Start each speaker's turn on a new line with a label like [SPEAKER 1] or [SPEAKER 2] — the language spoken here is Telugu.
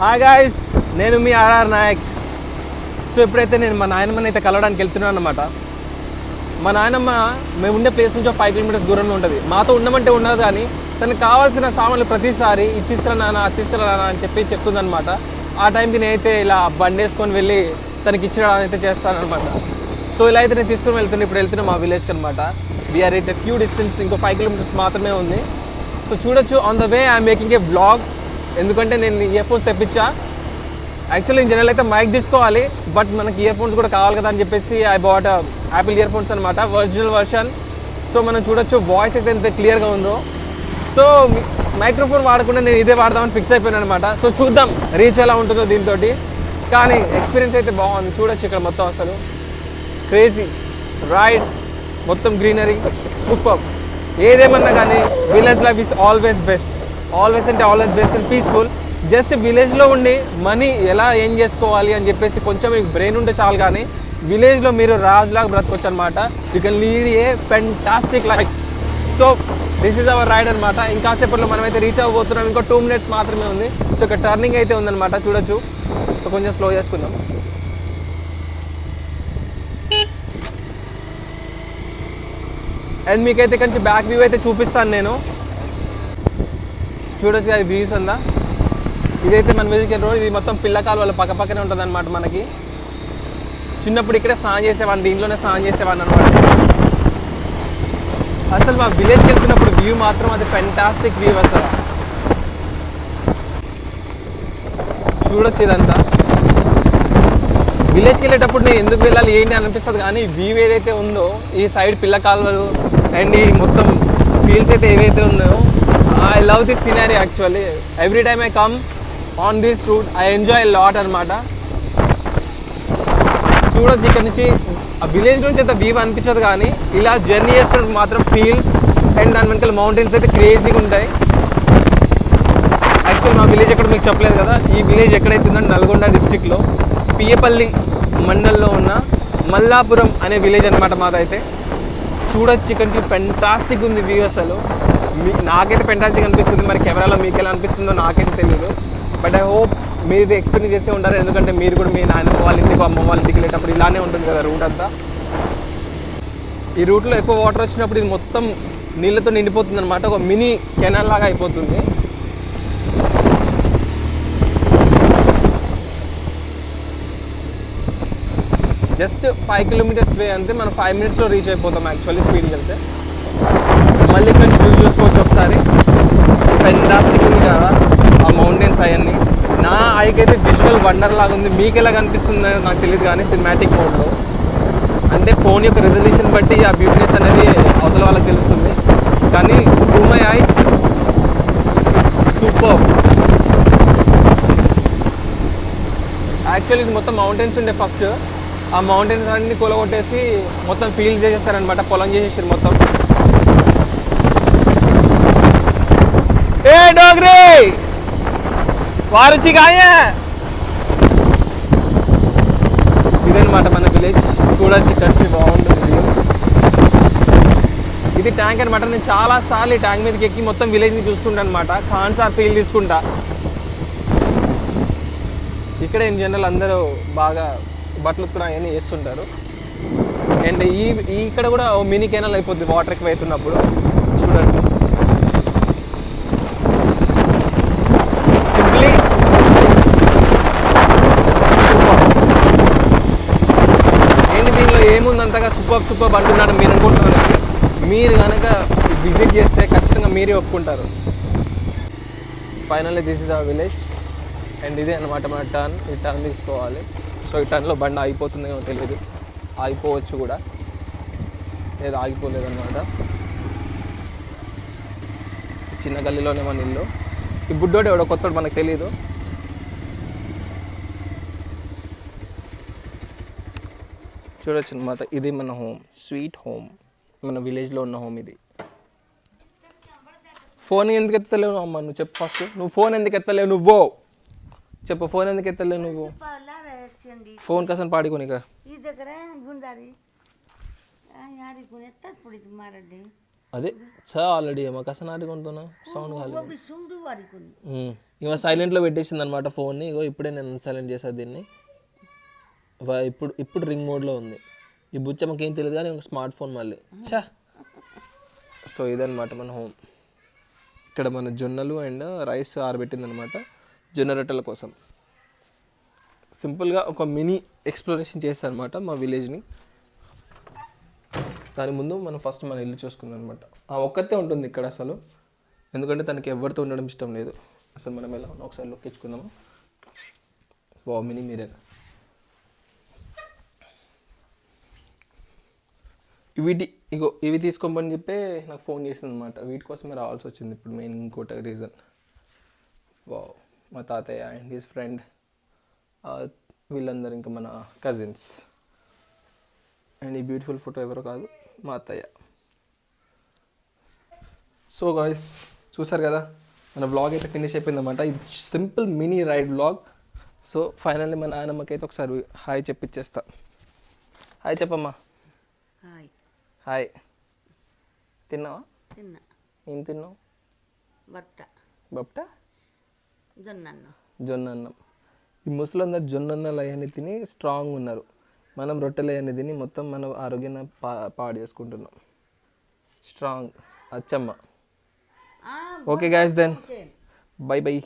[SPEAKER 1] హాయ్ గాయస్ నేను మీ ఆర్ఆర్ నాయక్. సో ఎప్పుడైతే నేను మా నాయనమ్మని అయితే కలవడానికి వెళ్తున్నాను అనమాట మా నాయనమ్మ మేము ఉండే ప్లేస్ నుంచి ఫైవ్ కిలోమీటర్స్ దూరంలో ఉంటుంది. మాతో ఉండమంటే ఉండదు కానీ తనకు కావాల్సిన సామాన్లు ప్రతిసారి ఇది తీసుకురా నాన్న అది తీసుకురా నాన్న అని చెప్పి చెప్తుందనమాట ఆ టైంకి నేనైతే ఇలా బండి వేసుకొని వెళ్ళి తనకి ఇచ్చడం అయితే చేస్తానమాట సో ఇలా అయితే నేను తీసుకొని వెళ్తున్నా ఇప్పుడు వెళ్తున్నా మా విలేజ్కి అనమాట వీఆర్ ఎట్ ఫ్యూ డిస్టెన్స్ ఇంకో ఫైవ్ కిలోమీటర్స్ మాత్రమే ఉంది. సో చూడొచ్చు on the way I'm making a blog ఎందుకంటే నేను ఇయర్ ఫోన్స్ తెప్పించా. యాక్చువల్లీ జనరల్ అయితే మైక్ తీసుకోవాలి బట్ మనకి ఇయర్ ఫోన్స్ కూడా కావాలి కదా అని చెప్పేసి I bought Apple earphones అనమాట ఒరిజినల్ వర్షన్ సో మనం చూడొచ్చు వాయిస్ అయితే ఎంత క్లియర్గా ఉందో. సో మైక్రోఫోన్ వాడకుండా నేను ఇదే వాడదామని ఫిక్స్ అయిపోయాను అనమాట సో చూద్దాం రీచ్ ఎలా ఉంటుందో దీంతో కానీ ఎక్స్పీరియన్స్ అయితే బాగుంది. చూడొచ్చు ఇక్కడ మొత్తం అసలు. క్రేజీ రైడ్ మొత్తం గ్రీనరీ సూపర్ ఏదేమన్నా కానీ village life is always best always అంటే always best and peaceful. Just విలేజ్లో ఉండి మనీ ఎలా ఏం చేసుకోవాలి అని చెప్పేసి కొంచెం మీకు బ్రెయిన్ ఉంటే చాలు కానీ విలేజ్లో మీరు రాజులాగా బ్రతకొచ్చు అనమాట you can lead a fantastic life so this is our ride అనమాట ఇంకాసేపట్లో మనమైతే రీచ్ అవ్వబోతున్నాం. ఇంకో టూ మినిట్స్ మాత్రమే ఉంది. సో ఇక్కడ టర్నింగ్ అయితే ఉందన్నమాట. చూడొచ్చు. సో కొంచెం స్లో చేసుకుందాం. అండ్ మీకైతే కొంచెం బ్యాక్ వ్యూ అయితే చూపిస్తాను నేను. చూడొచ్చు కదా వ్యూస్ అందా ఇదైతే మన మ్యూజికల్ రోడ్. ఇది మొత్తం పిల్లకాలు వాళ్ళ పక్క పక్కనే ఉంటుంది అనమాట మనకి. చిన్నప్పుడు ఇక్కడే స్నానం చేసేవాడిని దీంట్లోనే స్నానం చేసేవాడిని అనమాట అసలు మా విలేజ్కి వెళ్తున్నప్పుడు వ్యూ మాత్రం అది ఫెంటాస్టిక్ వ్యూ అసలు. చూడొచ్చు ఇదంతా. విలేజ్కి వెళ్ళేటప్పుడు నేను ఎందుకు వెళ్ళాలి ఏంటి అని అనిపిస్తుంది కానీ వ్యూ ఏదైతే ఉందో ఈ సైడ్ పిల్ల కాలువలు అండ్ ఈ మొత్తం ఫీల్స్ అయితే ఏవైతే ఉన్నాయో I love this scenery actually every time I come on this route I enjoy lot అనమాట చూడొచ్చు ఇక్కడ నుంచి. ఆ విలేజ్ నుంచి అయితే వ్యూ అనిపించదు కానీ ఇలా జర్నీ చేస్తున్నప్పుడు మాత్రం ఫీల్స్ అండ్ దాని వెనకాల మౌంటైన్స్ అయితే క్రేజీగా ఉంటాయి. యాక్చువల్ మా విలేజ్ ఎక్కడ మీకు చెప్పలేదు కదా ఈ విలేజ్ ఎక్కడైతే ఉందో నల్గొండ డిస్టిక్లో పియ్యపల్లి మండల్లో ఉన్న మల్లాపురం అనే విలేజ్ అనమాట మాదైతే. చూడొచ్చు ఇక్కడ నుంచి ఫెంటాస్టిక్ ఉంది వ్యూ అసలు. మీ నాకైతే ఫెంటాస్టిక్ అనిపిస్తుంది మరి కెమెరాలో మీకు ఎలా అనిపిస్తుందో నాకైతే తెలియదు బట్ ఐ హోప్ మీరు ఎక్స్పీరియన్స్ చేసే ఉంటారు. ఎందుకంటే మీరు కూడా మీ నాయనమ్మ వాళ్ళ ఇంటికి అమ్మ వాళ్ళ ఇంటికి వెళ్ళేటప్పుడు ఇలానే ఉంటుంది కదా రూట్ అంతా. ఈ రూట్లో ఎక్కువ వాటర్ వచ్చినప్పుడు ఇది మొత్తం నీళ్ళతో నిండిపోతుంది అనమాట ఒక మినీ కెనాల్ లాగా అయిపోతుంది. జస్ట్ ఫైవ్ కిలోమీటర్స్ వే అంతే. మనం ఫైవ్ మినిట్స్లో రీచ్ అయిపోతాం యాక్చువల్లీ స్పీడ్కి వెళ్తే. మళ్ళీ ఇక్కడ వ్యూ చూసుకోవచ్చు ఒకసారి. ఫెంటాస్టిక్ ఉంది కదా ఆ మౌంటైన్స్ అవన్నీ. నా ఐకి అయితే విజువల్ వండర్ లాగా ఉంది. మీకు ఎలా కనిపిస్తుందో నాకు తెలియదు కానీ సినిమాటిక్ మోడ్లో అంటే ఫోన్ యొక్క రెజల్యూషన్ బట్టి ఆ బ్యూటీనెస్ అనేది అవతల వాళ్ళకి తెలుస్తుంది. కానీ through my eyes super actually ఇది మొత్తం మౌంటైన్స్ ఉండే ఫస్ట్ ఆ మౌంటైన్స్ అన్ని కూలగొట్టేసి మొత్తం ఫీల్డ్ చేసేసారనమాట పొలం చేసేసారు మొత్తం. ఏ డోగ్రీ వారుచి కాయే ఇదనమాట మన విలేజ్ చూడొచ్చు ఇక్కడ బాగుంటుంది ఇది ట్యాంక్ అనమాట నేను చాలా సార్లు ఈ ట్యాంక్ మీదకి ఎక్కి మొత్తం విలేజ్ని చూస్తుంటా అనమాట ఖాన్ సార్ ఫీల్ తీసుకుంటా. ఇక్కడ ఇన్ జనరల్ అందరూ బాగా బట్టలు కూడా అవన్నీ చేస్తుంటారు. అండ్ ఈ ఇక్కడ కూడా ఓ మినీ కెనాల్ అయిపోద్ది వాటర్ ఎక్కువ అవుతున్నప్పుడు చూడండి సింప్లీ ఏంటి దీనిలో ఏముంది అంతగా సూపర్ సూపర్ అంటున్నాడు మీరు అనుకుంటున్నారు మీరు కనుక విజిట్ చేస్తే ఖచ్చితంగా మీరే ఒప్పుకుంటారు. Finally this is our village and ఇదే అనమాట మన టర్న్ ఈ టర్న్ తీసుకోవాలి. సో ఈ టర్న్లో బండి ఆగిపోతుందేమో తెలియదు ఆగిపోవచ్చు కూడా. లేదు ఆగిపోలేదు అనమాట చిన్న గల్లీలోనే మన ఇల్లు. ఈ బుడ్డోడు ఎవడో కొత్తడు మనకు తెలియదు చూడొచ్చు అనమాట ఇది మన హోమ్. Sweet home. మన విలేజ్లో ఉన్న హోమ్ ఇది. ఫోన్ ఎందుకు ఎత్తలేవు అమ్మ? నువ్వు చెప్పు ఫస్ట్. నువ్వు ఫోన్ ఎందుకు ఎత్తలేవు నువ్వు? చెప్పు ఫోన్ ఎందుకు ఎత్తలేవు నువ్వు? ఫోన్
[SPEAKER 2] కోసం పాడుకోని
[SPEAKER 1] అదే చా ఆల్రెడీ అమ్మ. కసం ఆడుకుంటున్నా సౌండ్ కాలి ఇవ సైలెంట్లో పెట్టేసింది అనమాట ఫోన్ ఇగో ఇప్పుడే నేను సైలెంట్ చేసా దీన్ని. ఇప్పుడు ఇప్పుడు రింగ్ మోడ్లో ఉంది. ఈ బుచ్చమ్మకి ఏం తెలియదు కానీ ఒక స్మార్ట్ ఫోన్ మళ్ళీ. చా సో ఇదన్నమాట మన హోమ్ ఇక్కడ మన జొన్నలు అండ్ రైస్ ఆరబెట్టింది అనమాట జొన్న రొట్టెల కోసం. సింపుల్గా ఒక మినీ ఎక్స్ప్లోరేషన్ చేస్తాను అనమాట మా విలేజ్ని దాని ముందు మనం ఫస్ట్ మన ఇల్లు చూసుకుందాం అనమాట ఆ ఒక్కతే ఉంటుంది ఇక్కడ అసలు. ఎందుకంటే తనకి ఎవరితో ఉండడం ఇష్టం లేదు. అసలు మనం ఎలా ఒకసారి లొక్కించుకుందాము వా మినీ మీరే వీటి ఇగో ఇవి తీసుకోమని చెప్పి నాకు ఫోన్ చేసింది అనమాట వీటి కోసమే రావాల్సి వచ్చింది ఇప్పుడు మెయిన్ ఇంకోటి రీజన్ వా మా తాతయ్య అండ్ హిస్ ఫ్రెండ్ వీళ్ళందరూ ఇంకా మన కజిన్స్ అండ్ ఈ బ్యూటిఫుల్ ఫోటో ఎవరో కాదు మా అత్తయ్య. సో గాయస్ చూసారు కదా మన బ్లాగ్ అయితే ఫినిష్ అయిపోయిందన్నమాట. ఇది simple mini ride blog so finally మన నాయనమ్మకి అయితే ఒకసారి హాయ్ చెప్పిచ్చేస్తా. హాయ్ చెప్పమ్మా. హాయ్. తిన్నావా?
[SPEAKER 2] తిన్నా.
[SPEAKER 1] ఏం తిన్నావు?
[SPEAKER 2] బట్ట.
[SPEAKER 1] బప్ట
[SPEAKER 2] జొన్నన్ను.
[SPEAKER 1] జొన్న అన్నం ఈ ముసలందరూ జొన్న అన్నాలు అవన్నీ తిని స్ట్రాంగ్ ఉన్నారు. మనం రొట్టెలు అవన్నీ తిని మొత్తం మన ఆరోగ్యాన్ని పా పాడు చేసుకుంటున్నాం. Strong Achamma. Okay guys then bye bye